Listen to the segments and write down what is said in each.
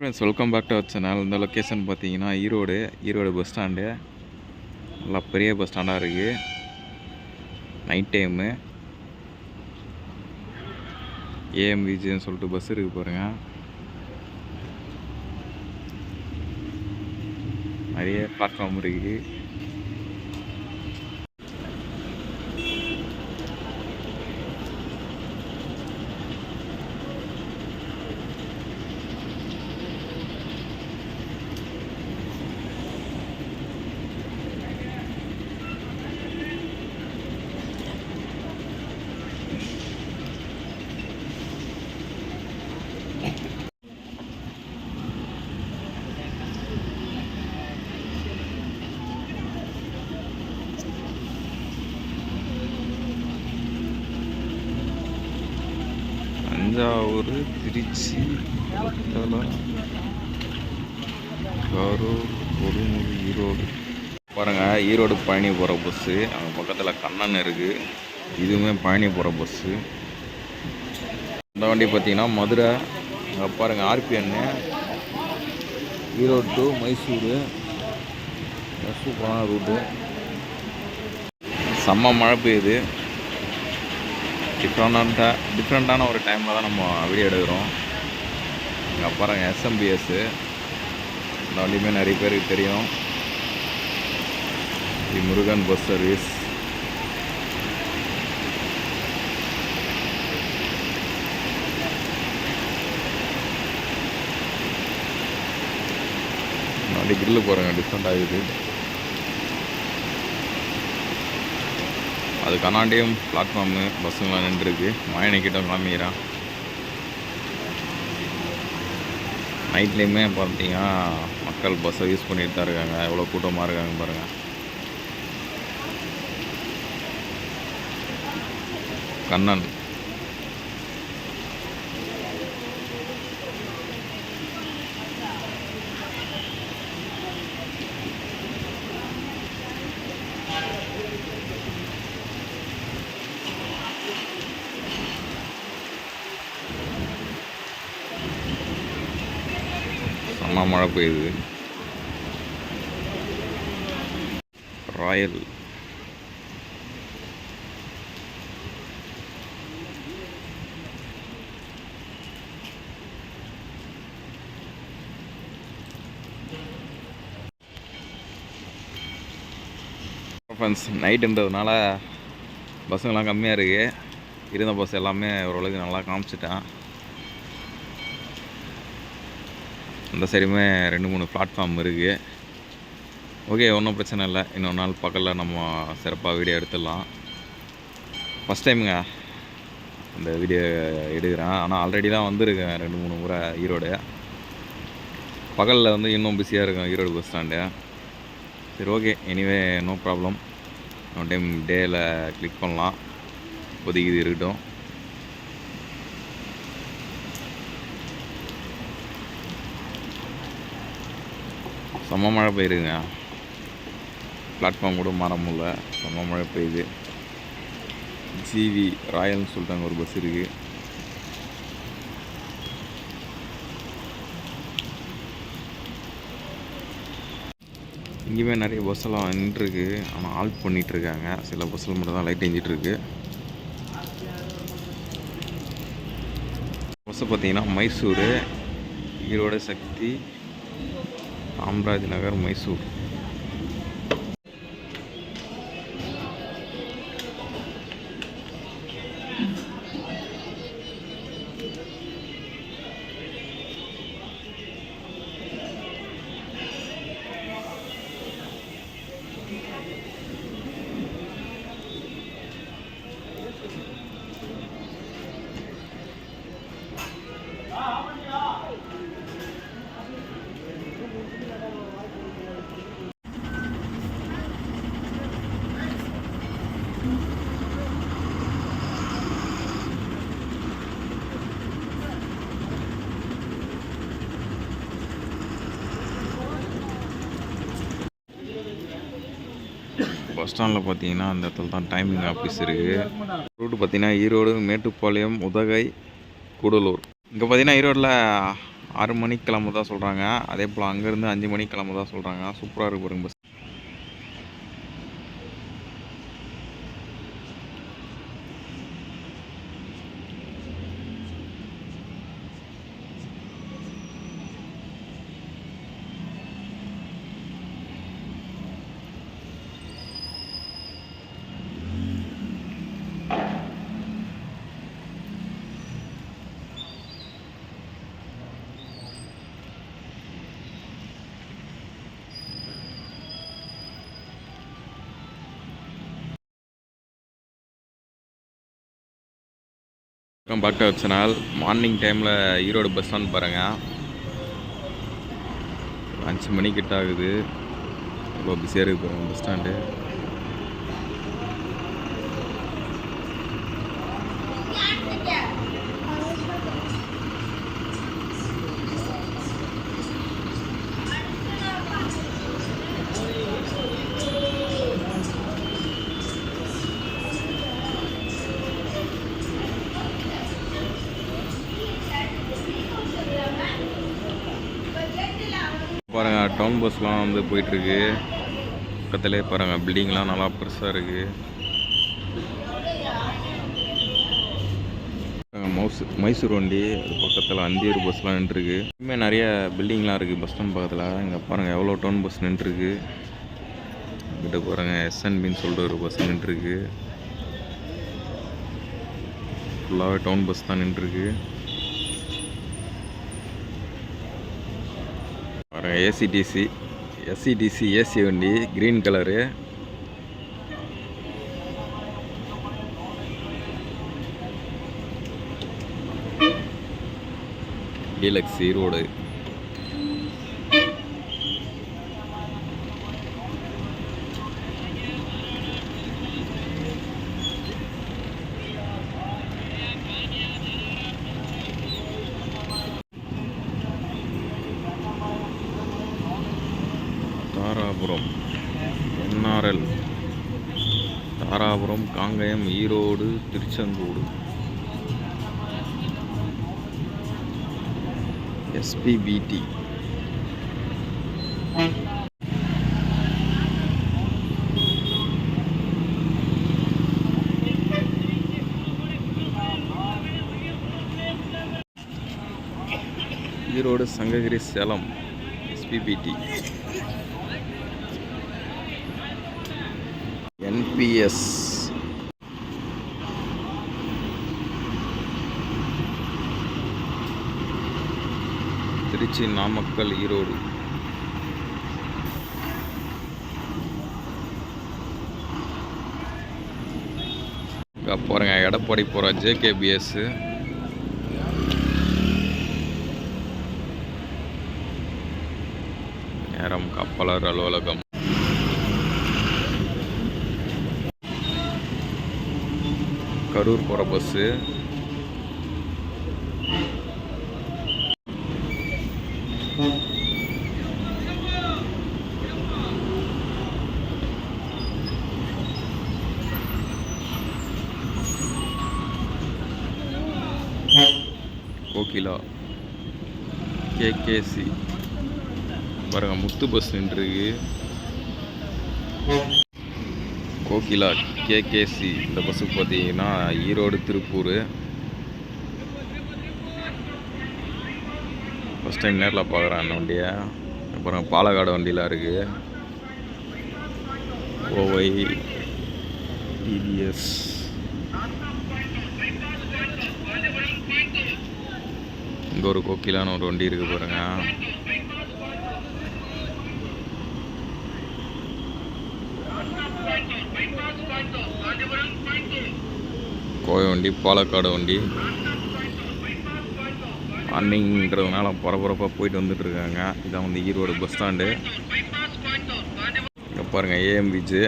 Friends welcome back to our channel இந்த location பார்த்தீங்கன்னா Erode Erode bus stand நல்லா பெரிய பஸ் ஸ்டாண்டாக இருக்குது நைட் டைமு ஏஎம்விஜின்னு சொல்லிட்டு பஸ் இருக்குது பாருங்கள் நிறைய பிளாட்ஃபார்ம் இருக்குது தஞ்சாவூர் திருச்சி பட்டளை கரூர் கொடுமுடி ஈரோடு. பாருங்கள் ஈரோடு பழனி போகிற பஸ்ஸு அங்கே பக்கத்தில் கண்ணன் இருக்குது இதுவுமே பழனி போகிற பஸ்ஸு இந்த வண்டி பார்த்திங்கன்னா மதுரை அங்கே பாருங்கள் ஆர்பிஎன்னு ஈரோடு டு மைசூரு. சூப்பரான ரூட்டு செம்ம மழை பெய்யுது. டிஃப்ரெண்ட்டாக டிஃப்ரெண்ட்டான ஒரு டைமில் தான் நம்ம வீடியோ எடுக்கிறோம். இங்கே பாருங்கள் எஸ்எம்பிஎஸ்ஸு இந்த வண்டியுமே நிறைய பேருக்கு தெரியும். தி முருகன் பஸ் சர்வீஸ் இந்த வண்டி கிரில்லு போகிறேங்க டிஃப்ரெண்ட் ஆகுது அது கண்ணாண்டியும் பிளாட்ஃபார்மு பஸ்ஸுங்களாம் நின்றுருக்கு. மாயனைக்கிட்ட காமிக்கிறான் நைட்லேயுமே பார்த்தீங்கன்னா மக்கள் பஸ்ஸை யூஸ் பண்ணிட்டு தான் இருக்காங்க. எவ்வளோ கூட்டமாக இருக்காங்க பாருங்கள் கண்ணன். செம்ம மழை பெய்யுது. ராயல். ஃப்ரெண்ட்ஸ் நைட்டுன்றதுனால பஸ்ஸுங்கெல்லாம் கம்மியாக இருக்குது இருந்த பஸ் எல்லாமே ஓரளவுக்கு நல்லா காமிச்சிட்டேன். அந்த சைடுமே ரெண்டு மூணு பிளாட்ஃபார்ம் இருக்குது ஓகே ஒன்றும் பிரச்சனை இல்லை. இன்னொரு நாள் பக்கத்தில் நம்ம சிறப்பாக வீடியோ எடுத்துடலாம். ஃபஸ்ட் டைமுங்க அந்த வீடியோ எடுக்கிறேன். ஆனால் ஆல்ரெடிலாம் வந்திருக்கேன். ரெண்டு மூணு முறை ஈரோடு. பகலில் வந்து இன்னும் பிஸியாக இருக்கும் ஈரோடு பஸ் ஸ்டாண்டு சரி okay anyway no problem one time டேயில் கிளிக் பண்ணலாம். ஒதுக்கி இது இருக்கட்டும். செம்ம மழை பெய்யுதுங்க. பிளாட்ஃபார்ம் கூட மாற முடியல. செம்ம மழை பெய்யுது. ஜிவி ராயல்னு சொல்லிட்டு அங்கே ஒரு பஸ் இருக்குது இங்கேயுமே நிறைய பஸ்ஸெல்லாம் நின்றுருக்கு. ஆனால் ஆல்ட் பண்ணிகிட்டு இருக்காங்க சில பஸ்ஸில் மட்டும் தான் லைட் எஞ்சிட்ருக்கு பஸ்ஸு பார்த்தீங்கன்னா மைசூர் ஈரோடு சக்தி காமராஜ் நகர் மைசூர். பஸ் ஸ்டாண்டில் பார்த்தீங்கன்னா அந்த இடத்துல தான் டைமிங் ஆஃபீஸ் இருக்குது ரூட்டு பார்த்தீங்கன்னா ஈரோடு மேட்டுப்பாளையம் உதகை கூடலூர். இங்கே பார்த்தீங்கன்னா ஈரோட்டில் ஆறு மணிக்கு கிளம்ப தான் சொல்கிறாங்க அதே போல் அங்கேருந்து அஞ்சு மணிக்கு கிளம்ப தான் சொல்கிறாங்க சூப்பராக இருக்கு பாருங்க bus welcome back to channel morning டைமில் ஈரோடு பஸ் ஸ்டாண்ட் பாருங்கள் அஞ்சு மணிக்கிட்ட ஆகுது. ரொம்ப பிஸியாக இருக்குது பாருங்க பஸ் ஸ்டாண்டு பாருங்கள் டவுன் பஸ்லாம் வந்து போயிட்டுருக்கு. பக்கத்துலேயே பாருங்கள் பில்டிங்லாம் நல்லா பெருசாக இருக்குது மவுஸ் மைசூர் வண்டி அது பக்கத்தில் அந்தியூர் பஸ்லாம் நின்றுருக்கு. இன்னுமே நிறைய பில்டிங்லாம் இருக்குது பஸ் ஸ்டாண்ட் பக்கத்தில். இங்கே பாருங்கள் எவ்வளோ டவுன் பஸ் நின்றுருக்கு. கிட்ட பாருங்கள் எஸ்என்பின்னு சொல்லிட்டு ஒரு பஸ் நின்றுருக்கு. ஃபுல்லாகவே டவுன் பஸ் தான் நின்றுருக்கு. ஏசிடிசி எஸ்சிடிசி ஏசி வண்டி green colour deluxe Erode Dharapuram NRL Dharapuram Kangayam Erode Tiruchengode SPBT Erode Sankagiri Salem SPBT NBS Trichy Namakkal Erode. போகிறேங்க எடப்பாடி போகிறோம் ஜேகேபிஎஸ்ஸு நேரம் கப்பலர் அலுவலகம். கரூர் போகிற பஸ்ஸு கோகிலா கேகேசி பாருங்க முத்து பஸ் நின்றுருக்கு கோகிலா கேகேசி இந்த பஸ்ஸுக்கு பார்த்தீங்கன்னா ஈரோடு திருப்பூர். ஃபஸ்ட் டைம் நேரில் பார்க்குறேன் அந்த வண்டியை. அப்புறம் பாலக்காடு வண்டிலாம் இருக்குது ஓவை டிவிஎஸ். இங்கே ஒரு கோக்கிலான ஒரு வண்டி இருக்குது பாருங்கள் கோவை வண்டி பாலக்காடு வண்டி. அன்னிங்கிறதுனால பரபரப்பாக போயிட்டு வந்துட்டு இருக்காங்க இதான் வந்து ஈரோடு பஸ் ஸ்டாண்டு. இங்கே பாருங்கள் ஏஎம் பீச்சு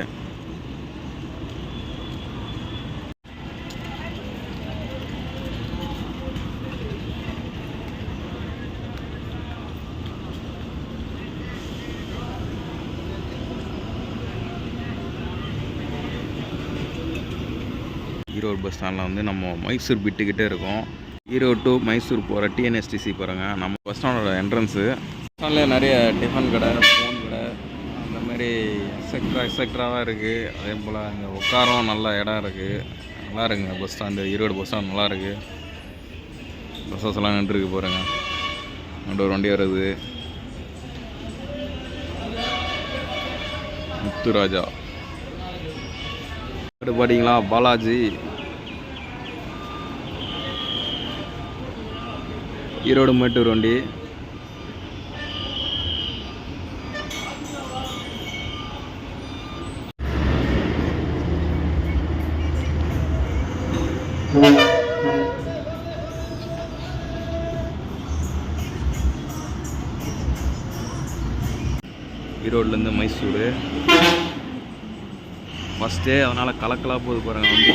ஈரோடு பஸ் ஸ்டாண்டில் வந்து நம்ம மைசூர் பிட்டுக்கிட்டே இருக்கோம். ஈரோடு டு மைசூர் போகிற டிஎன்எஸ்டிசி பாருங்க. நம்ம பஸ் ஸ்டாண்டோட என்ட்ரன்ஸு பஸ் ஸ்டாண்ட்லேயே நிறைய டிஃபன் கடை ஃபோன் கடை அந்த மாதிரி எக்ஸெட்ரா எக்ஸெக்ட்ராவாக இருக்குது அதே போல் இங்கே உட்காரம் நல்ல இடம் இருக்குது நல்லா இருக்குங்க bus stand. Erode bus stand நல்லா இருக்குது பஸ்ஸஸ் எல்லாம் நின்றுருக்கு பாருங்க. அங்கே ஒரு வண்டி வருது. முத்துராஜா. அடுத்து பார்த்தீங்களா பாலாஜி. ஈரோடு மேட்டூர் வண்டி. ஈரோட்லேருந்து மைசூர். ஃபஸ்ட்டே அதனால் கலக்கலாக போகுது பாருங்கள் வண்டி.